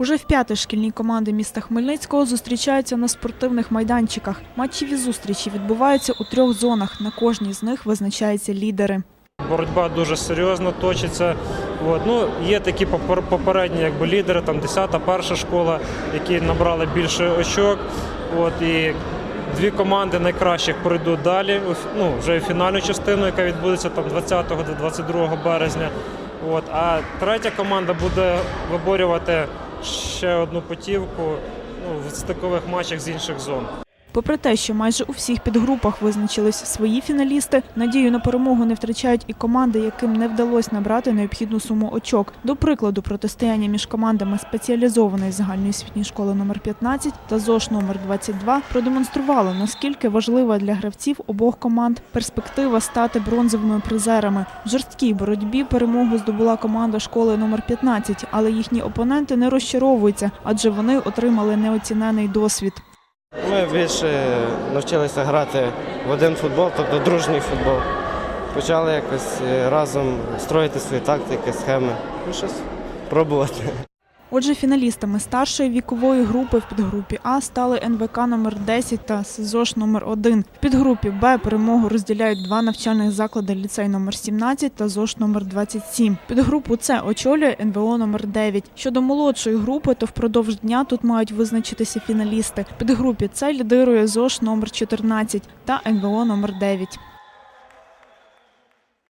Уже в п'яте шкільні команди міста Хмельницького зустрічаються на спортивних майданчиках. Матчеві зустрічі відбуваються у трьох зонах. На кожній з них визначаються лідери. Боротьба дуже серйозно точиться. От. Ну, є такі попер- попередні якби, лідери, там 10-та, перша школа, які набрали більше очок. От, і дві команди найкращих пройдуть далі, ну, вже фінальну частину, яка відбудеться там 20-22 березня. От. А третя команда буде виборювати ще одну путівку ну, в стикових матчах з інших зон. Попри те, що майже у всіх підгрупах визначились свої фіналісти, надію на перемогу не втрачають і команди, яким не вдалося набрати необхідну суму очок. До прикладу, протистояння між командами спеціалізованої загальної освітньої школи номер 15 та ЗОШ номер 22 продемонструвало, наскільки важлива для гравців обох команд перспектива стати бронзовими призерами. В жорсткій боротьбі перемогу здобула команда школи номер 15, але їхні опоненти не розчаровуються, адже вони отримали неоцінений досвід. Ми більше навчилися грати в один футбол, тобто дружній футбол. Почали якось е, разом строїти свої тактики, схеми. Ну, щось пробувати. Отже, фіналістами старшої вікової групи в підгрупі А стали НВК номер 10 та СЗОШ номер 1. В підгрупі Б перемогу розділяють два навчальних заклади ліцей номер 17 та ЗОШ номер 27. Підгрупу С очолює НВО номер 9. Щодо молодшої групи, то впродовж дня тут мають визначитися фіналісти. В підгрупі С лідирує ЗОШ номер 14 та НВО номер 9.